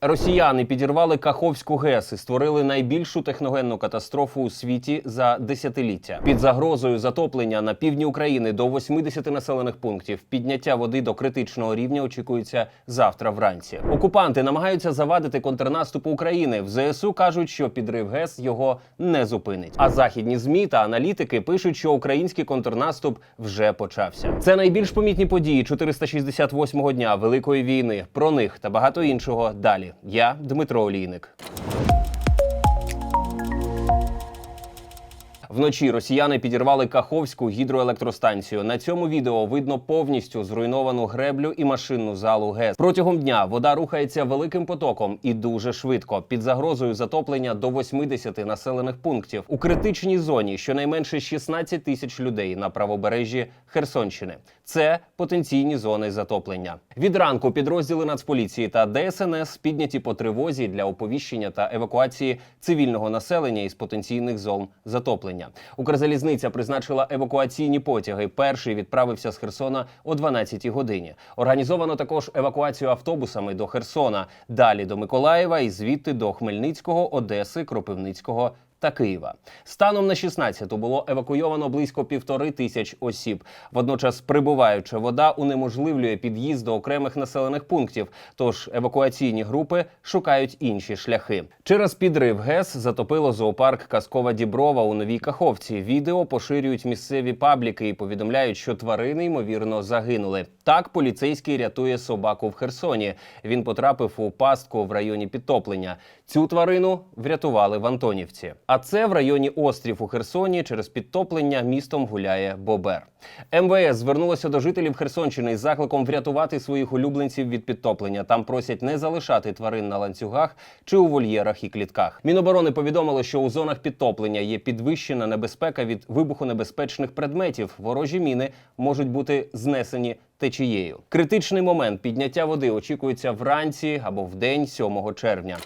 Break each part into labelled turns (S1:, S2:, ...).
S1: Росіяни підірвали Каховську ГЕС і створили найбільшу техногенну катастрофу у світі за десятиліття. Під загрозою затоплення на півдні України до 80 населених пунктів підняття води до критичного рівня очікується завтра вранці. Окупанти намагаються завадити контрнаступу України. В ЗСУ кажуть, що підрив ГЕС його не зупинить. А західні змі та аналітики пишуть, що український контрнаступ вже почався. Це найбільш помітні події 468-го дня Великої війни. Про них та багато іншого далі. Я Дмитро Олійник. Вночі росіяни підірвали Каховську гідроелектростанцію. На цьому відео видно повністю зруйновану греблю і машинну залу ГЕС. Протягом дня вода рухається великим потоком і дуже швидко. Під загрозою затоплення до 80 населених пунктів у критичній зоні щонайменше 16 тисяч людей на правобережжі Херсонщини. Це потенційні зони затоплення. Від ранку підрозділи Нацполіції та ДСНС підняті по тривозі для оповіщення та евакуації цивільного населення із потенційних зон затоплення. Укрзалізниця призначила евакуаційні потяги. Перший відправився з Херсона о 12-й годині. Організовано також евакуацію автобусами до Херсона, далі до Миколаєва і звідти до Хмельницького, Одеси, Кропивницького. Та Києва станом на 16-ту було евакуйовано близько півтори тисяч осіб. Водночас прибуваюча вода унеможливлює під'їзд до окремих населених пунктів. Тож евакуаційні групи шукають інші шляхи. Через підрив ГЕС затопило зоопарк Казкова Діброва у Новій Каховці. Відео поширюють місцеві пабліки і повідомляють, що тварини ймовірно загинули. Так поліцейський рятує собаку в Херсоні. Він потрапив у пастку в районі підтоплення. Цю тварину врятували в Антонівці. А це в районі острів у Херсоні через підтоплення містом гуляє Бобер. МВС звернулося до жителів Херсонщини із закликом врятувати своїх улюбленців від підтоплення. Там просять не залишати тварин на ланцюгах чи у вольєрах і клітках. Міноборони повідомили, що у зонах підтоплення є підвищена небезпека від вибухонебезпечних предметів. Ворожі міни можуть бути знесені течією. Критичний момент підняття води очікується вранці або в день 7 червня.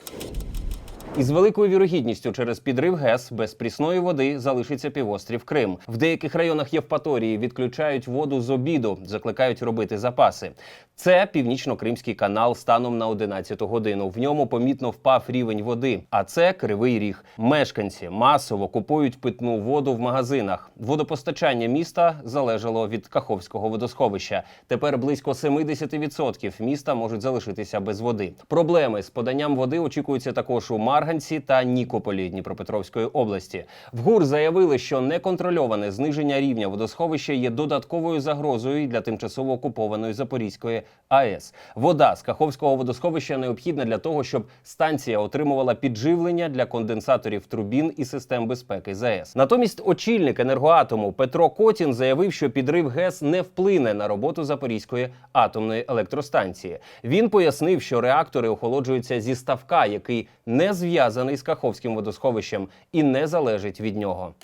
S1: Із великою вірогідністю через підрив ГЕС без прісної води залишиться півострів Крим. В деяких районах Євпаторії відключають воду з обіду, закликають робити запаси. Це північно-кримський канал станом на 11 годину. В ньому помітно впав рівень води. А це кривий ріг. Мешканці масово купують питну воду в магазинах. Водопостачання міста залежало від Каховського водосховища. Тепер близько 70% міста можуть залишитися без води. Проблеми з поданням води очікуються також у Марганці та Нікополі Дніпропетровської області. В ГУР заявили, що неконтрольоване зниження рівня водосховища є додатковою загрозою для тимчасово окупованої Запорізької АЕС. Вода з Каховського водосховища необхідна для того, щоб станція отримувала підживлення для конденсаторів турбін і систем безпеки ЗАЕС. Натомість очільник енергоатому Петро Котін заявив, що підрив ГЕС не вплине на роботу Запорізької атомної електростанції. Він пояснив, що реактори охолоджуються зі ставка, який не зв'язаний з Каховським водосховищем і не залежить від нього.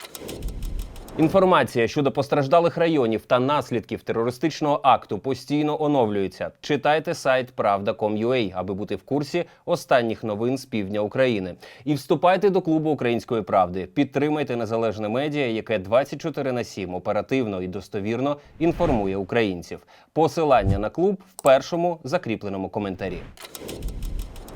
S1: Інформація щодо постраждалих районів та наслідків терористичного акту постійно оновлюється. Читайте сайт Правда.com.ua, аби бути в курсі останніх новин з півдня України. І вступайте до клубу української правди. Підтримайте незалежне медіа, яке 24 на 7 оперативно і достовірно інформує українців. Посилання на клуб в першому закріпленому коментарі.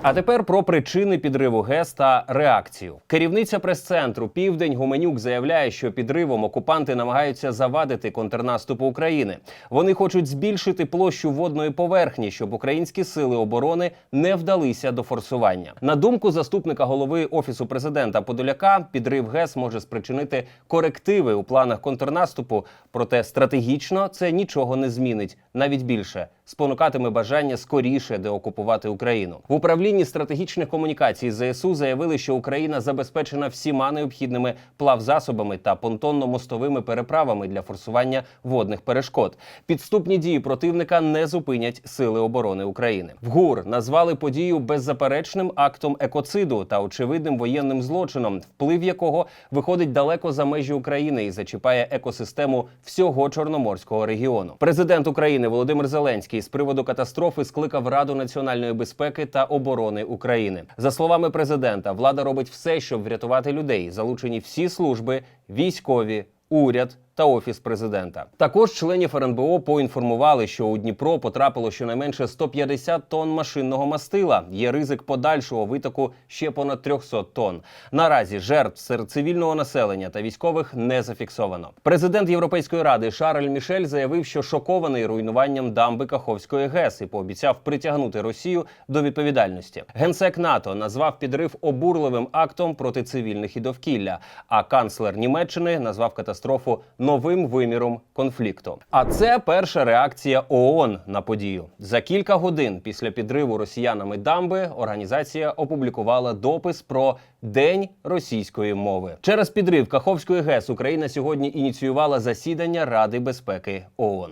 S1: А тепер про причини підриву ГЕС та реакцію. Керівниця прес-центру Південь Гуменюк заявляє, що підривом окупанти намагаються завадити контрнаступу України. Вони хочуть збільшити площу водної поверхні, щоб українські сили оборони не вдалися до форсування. На думку заступника голови офісу президента Подоляка, підрив ГЕС може спричинити корективи у планах контрнаступу. Проте стратегічно це нічого не змінить, навіть більше спонукатиме бажання скоріше деокупувати Україну в управлінні стратегічних комунікацій ЗСУ заявили, що Україна забезпечена всіма необхідними плавзасобами та понтонно-мостовими переправами для форсування водних перешкод. Підступні дії противника не зупинять сили оборони України. В ГУР назвали подію беззаперечним актом екоциду та очевидним воєнним злочином, вплив якого виходить далеко за межі України і зачіпає екосистему всього чорноморського регіону. Президент України Володимир Зеленський з приводу катастрофи скликав Раду національної безпеки та оборони України. За словами президента, влада робить все, щоб врятувати людей. Залучені всі служби, військові, уряд, та офіс президента. Також членів РНБО поінформували, що у Дніпро потрапило щонайменше 150 тонн машинного мастила. Є ризик подальшого витоку ще понад 300 тонн. Наразі жертв серед цивільного населення та військових не зафіксовано. Президент Європейської ради Шарль Мішель заявив, що шокований руйнуванням дамби Каховської ГЕС і пообіцяв притягнути Росію до відповідальності. Генсек НАТО назвав підрив обурливим актом проти цивільних і довкілля. А канцлер Німеччини назвав катастрофу новим виміром конфлікту. А це перша реакція ООН на подію. За кілька годин після підриву росіянами дамби організація опублікувала допис про День російської мови. Через підрив Каховської ГЕС Україна сьогодні ініціювала засідання Ради безпеки ООН.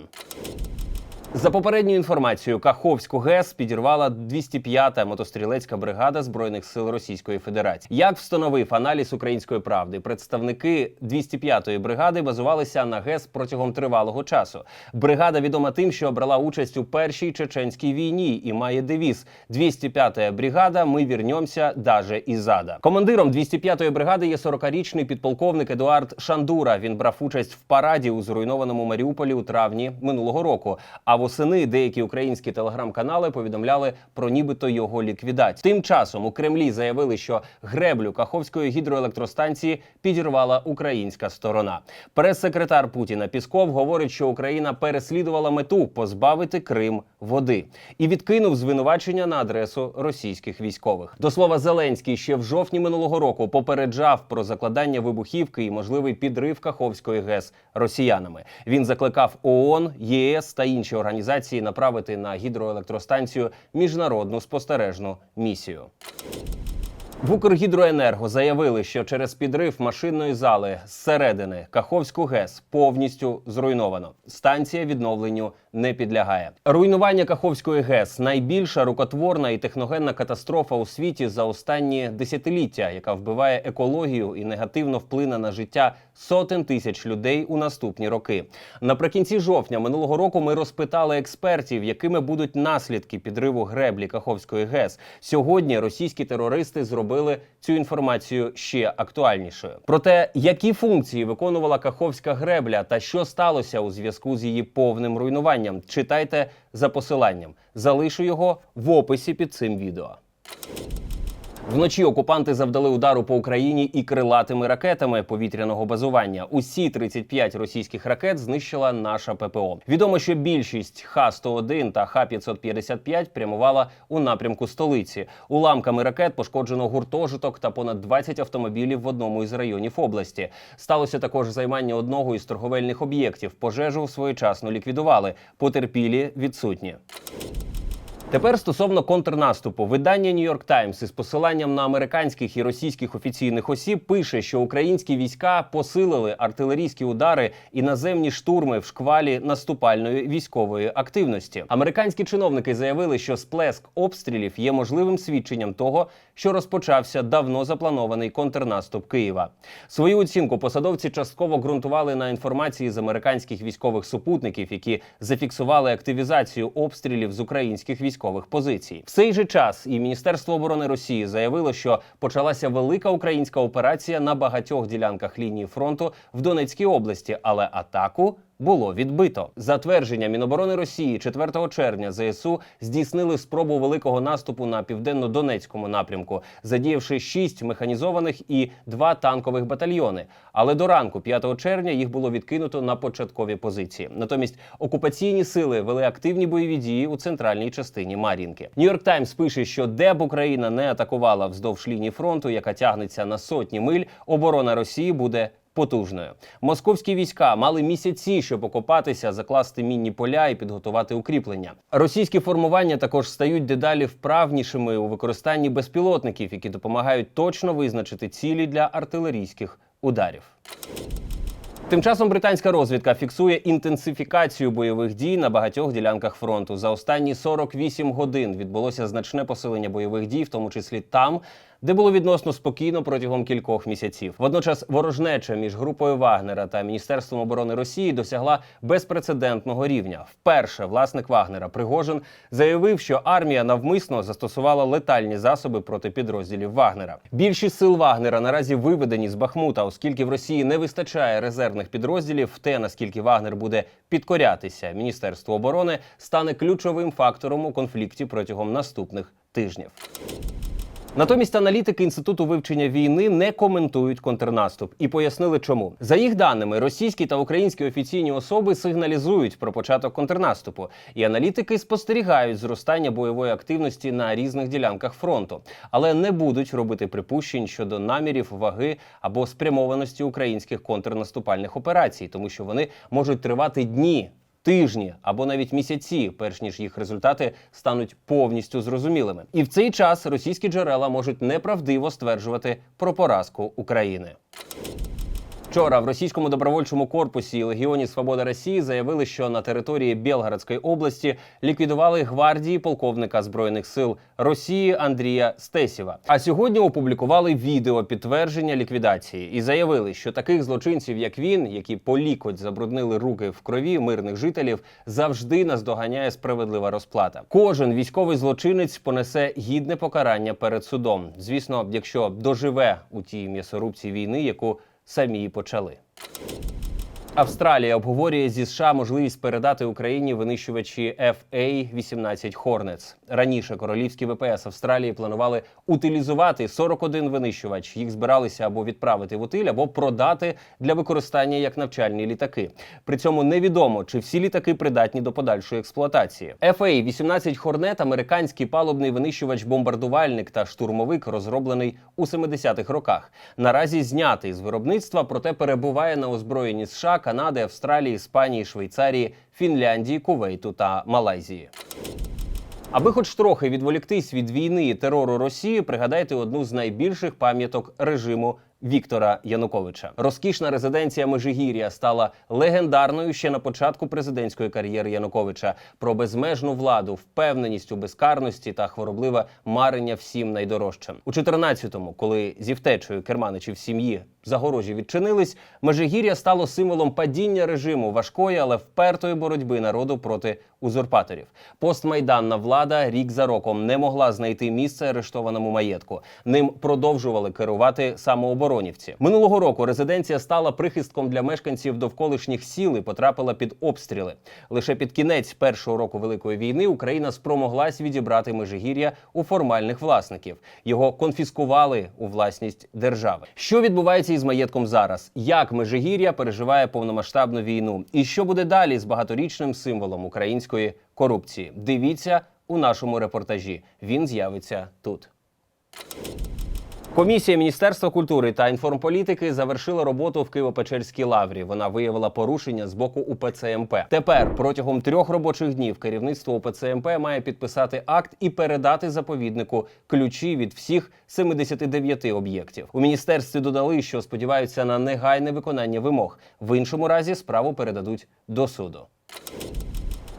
S1: За попередньою інформацією, Каховську ГЕС підірвала 205-та мотострілецька бригада збройних сил Російської Федерації. Як встановив аналіз української правди, представники 205-ї бригади базувалися на ГЕС протягом тривалого часу. Бригада відома тим, що брала участь у першій чеченській війні і має девіз 205-я бригада. Ми вірнемося даже і зада. Командиром 205-ї бригади є 40-річний підполковник Едуард Шандура. Він брав участь в параді у зруйнованому Маріуполі у травні минулого року. А восени деякі українські телеграм-канали повідомляли про нібито його ліквідацію. Тим часом у Кремлі заявили, що греблю Каховської гідроелектростанції підірвала українська сторона. Прес-секретар Путіна Пісков говорить, що Україна переслідувала мету позбавити Крим води і відкинув звинувачення на адресу російських військових. До слова, Зеленський ще в жовтні минулого року попереджав про закладання вибухівки і можливий підрив Каховської ГЕС росіянами. Він закликав ООН, ЄС та інші організації направити на гідроелектростанцію міжнародну спостережну місію. В Укргідроенерго заявили, що через підрив машинної зали зсередини Каховську ГЕС повністю зруйновано. Станція відновленню не підлягає. Руйнування Каховської ГЕС найбільша рукотворна і техногенна катастрофа у світі за останні десятиліття, яка вбиває екологію і негативно вплине на життя сотень тисяч людей у наступні роки. Наприкінці жовтня минулого року ми розпитали експертів, якими будуть наслідки підриву греблі Каховської ГЕС. Сьогодні російські терористи зробили цю інформацію ще актуальнішою. Про те, які функції виконувала Каховська гребля та що сталося у зв'язку з її повним руйнуванням, читайте за посиланням. Залишу його в описі під цим відео. Вночі окупанти завдали удару по Україні і крилатими ракетами повітряного базування. Усі 35 російських ракет знищила наша ППО. Відомо, що більшість Х-101 та Х-555 прямувала у напрямку столиці. Уламками ракет пошкоджено гуртожиток та понад 20 автомобілів в одному із районів області. Сталося також займання одного із торговельних об'єктів. Пожежу своєчасно ліквідували. Потерпілі відсутні. Тепер стосовно контрнаступу, видання York Times із посиланням на американських і російських офіційних осіб пише, що українські війська посилили артилерійські удари і наземні штурми в шквалі наступальної військової активності. Американські чиновники заявили, що сплеск обстрілів є можливим свідченням того, що розпочався давно запланований контрнаступ Києва. Свою оцінку посадовці частково ґрунтували на інформації з американських військових супутників, які зафіксували активізацію обстрілів з українських військових позицій. В цей же час і Міністерство оборони Росії заявило, що почалася велика українська операція на багатьох ділянках лінії фронту в Донецькій області, але атаку. Було відбито за твердження Міноборони Росії 4 червня. ЗСУ здійснили спробу великого наступу на південно-донецькому напрямку, задіявши шість механізованих і два танкових батальйони. Але до ранку, 5 червня, їх було відкинуто на початкові позиції. Натомість окупаційні сили вели активні бойові дії у центральній частині Мар'їнки. Нью-Йорк Таймс пише, що де б Україна не атакувала вздовж лінії фронту, яка тягнеться на сотні миль, оборона Росії буде потужною. Московські війська мали місяці, щоб окопатися, закласти мінні поля і підготувати укріплення. Російські формування також стають дедалі вправнішими у використанні безпілотників, які допомагають точно визначити цілі для артилерійських ударів. Тим часом британська розвідка фіксує інтенсифікацію бойових дій на багатьох ділянках фронту. За останні 48 годин відбулося значне посилення бойових дій, в тому числі там, де було відносно спокійно протягом кількох місяців. Водночас ворожнеча між групою Вагнера та Міністерством оборони Росії досягла безпрецедентного рівня. Вперше власник Вагнера Пригожин заявив, що армія навмисно застосувала летальні засоби проти підрозділів Вагнера. Більшість сил Вагнера наразі виведені з Бахмута, оскільки в Росії не вистачає резервних підрозділів. Те наскільки Вагнер буде підкорятися Міністерству оборони, стане ключовим фактором у конфлікті протягом наступних тижнів. Натомість аналітики інституту вивчення війни не коментують контрнаступ і пояснили, чому. За їх даними російські та українські офіційні особи сигналізують про початок контрнаступу, і аналітики спостерігають зростання бойової активності на різних ділянках фронту, але не будуть робити припущень щодо намірів, ваги або спрямованості українських контрнаступальних операцій, тому що вони можуть тривати дні тижні або навіть місяці, перш ніж їх результати стануть повністю зрозумілими. І в цей час російські джерела можуть неправдиво стверджувати про поразку України. Вчора в російському добровольчому корпусі Легіоні Свобода Росії заявили, що на території Білгородської області ліквідували гвардії полковника збройних сил Росії Андрія Стесєва. А сьогодні опублікували відео підтвердження ліквідації і заявили, що таких злочинців, як він, які по лікоть забруднили руки в крові мирних жителів, завжди наздоганяє справедлива розплата. Кожен військовий злочинець понесе гідне покарання перед судом. Звісно, якщо доживе у тій м'ясорубці війни, яку самі і почали. Австралія обговорює зі США можливість передати Україні винищувачі FA-18 Hornets. Раніше королівські ВПС Австралії планували утилізувати 41 винищувач. Їх збиралися або відправити в утиль, або продати для використання як навчальні літаки. При цьому невідомо, чи всі літаки придатні до подальшої експлуатації. FA-18 Hornet – американський палубний винищувач-бомбардувальник та штурмовик, розроблений у 70-х роках. Наразі знятий з виробництва, проте перебуває на озброєнні США. Канади, Австралії, Іспанії, Швейцарії, Фінляндії, Кувейту та Малайзії. Аби хоч трохи відволіктись від війни і терору Росії, пригадайте одну з найбільших пам'яток режиму Віктора Януковича. Розкішна резиденція Межигір'я стала легендарною ще на початку президентської кар'єри Януковича про безмежну владу, впевненість у безкарності та хворобливе марення всім найдорожчим. У 14-му, коли зі втечею керманичів сім'ї загорожі відчинились, Межигір'я стало символом падіння режиму важкої, але впертої боротьби народу проти узурпаторів. Постмайданна влада рік за роком не могла знайти місце арештованому маєтку. Ним продовжували керувати самооборонівці. Минулого року резиденція стала прихистком для мешканців довколишніх сіл і потрапила під обстріли. Лише під кінець першого року великої війни Україна спромоглась відібрати Межигір'я у формальних власників. Його конфіскували у власність держави. Що відбувається із маєтком зараз? Як Межигір'я переживає повномасштабну війну? І що буде далі з багаторічним символом української корупції? Дивіться у нашому репортажі. Він з'явиться тут. Комісія Міністерства культури та інформполітики завершила роботу в Києво-Печерській лаврі. Вона виявила порушення з боку УПЦ МП. Тепер протягом трьох робочих днів керівництво УПЦ має підписати акт і передати заповіднику ключі від всіх 79 об'єктів. У міністерстві додали, що сподіваються на негайне виконання вимог. В іншому разі справу передадуть до суду.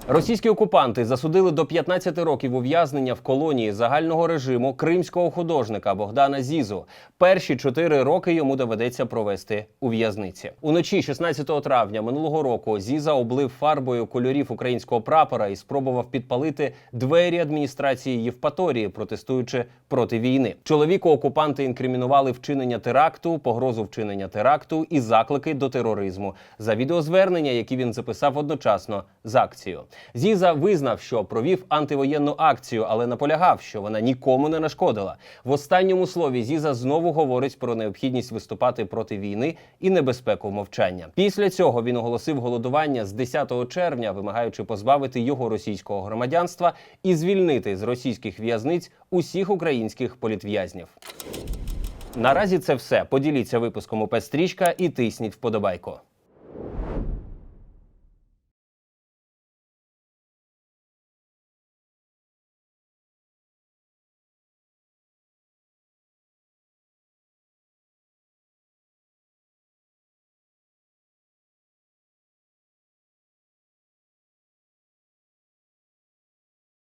S1: Російські окупанти засудили до 15 років ув'язнення в колонії загального режиму кримського художника Богдана Зізу. Перші чотири роки йому доведеться провести у в'язниці. Уночі, 16 травня минулого року, Зіза облив фарбою кольорів українського прапора і спробував підпалити двері адміністрації Євпаторії, протестуючи проти війни. Чоловіку окупанти інкримінували вчинення теракту, погрозу вчинення теракту і заклики до тероризму за відеозвернення, які він записав одночасно з акцією. Зіза визнав, що провів антивоєнну акцію, але наполягав, що вона нікому не нашкодила. В останньому слові Зіза знову говорить про необхідність виступати проти війни і небезпеку мовчання. Після цього він оголосив голодування з 10 червня, вимагаючи позбавити його російського громадянства і звільнити з російських в'язниць усіх українських політв'язнів. Наразі це все. Поділіться випуском у Пестрічка і тисніть вподобайку.